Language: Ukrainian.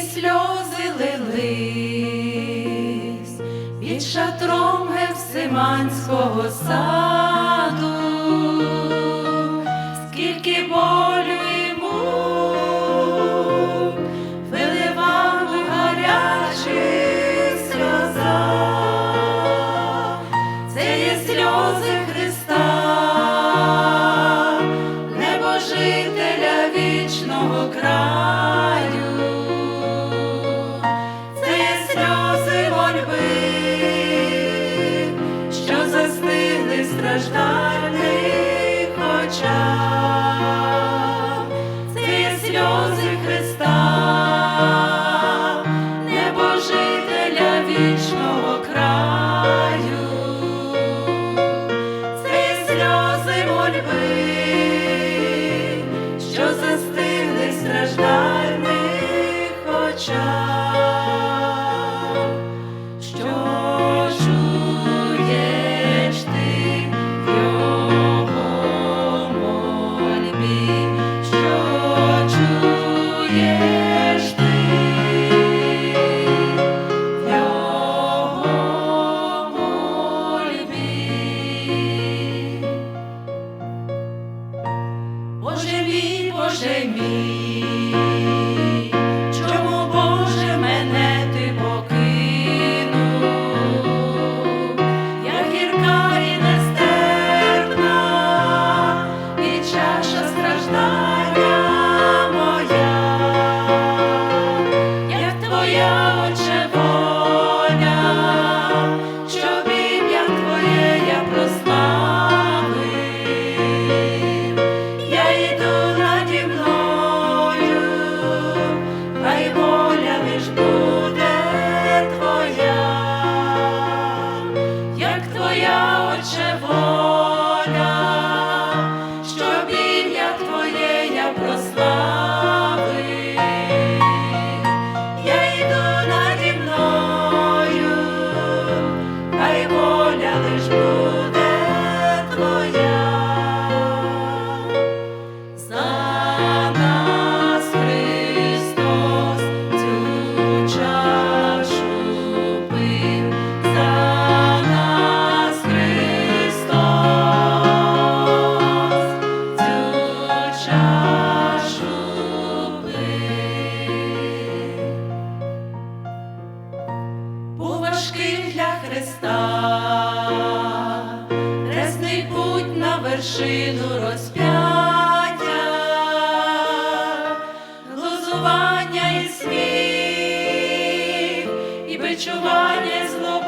сльози лились під шатром Гевсиманського саду. для Христа, Хресний путь на вершину розп'яття, глузування і сміх, і бичування зло.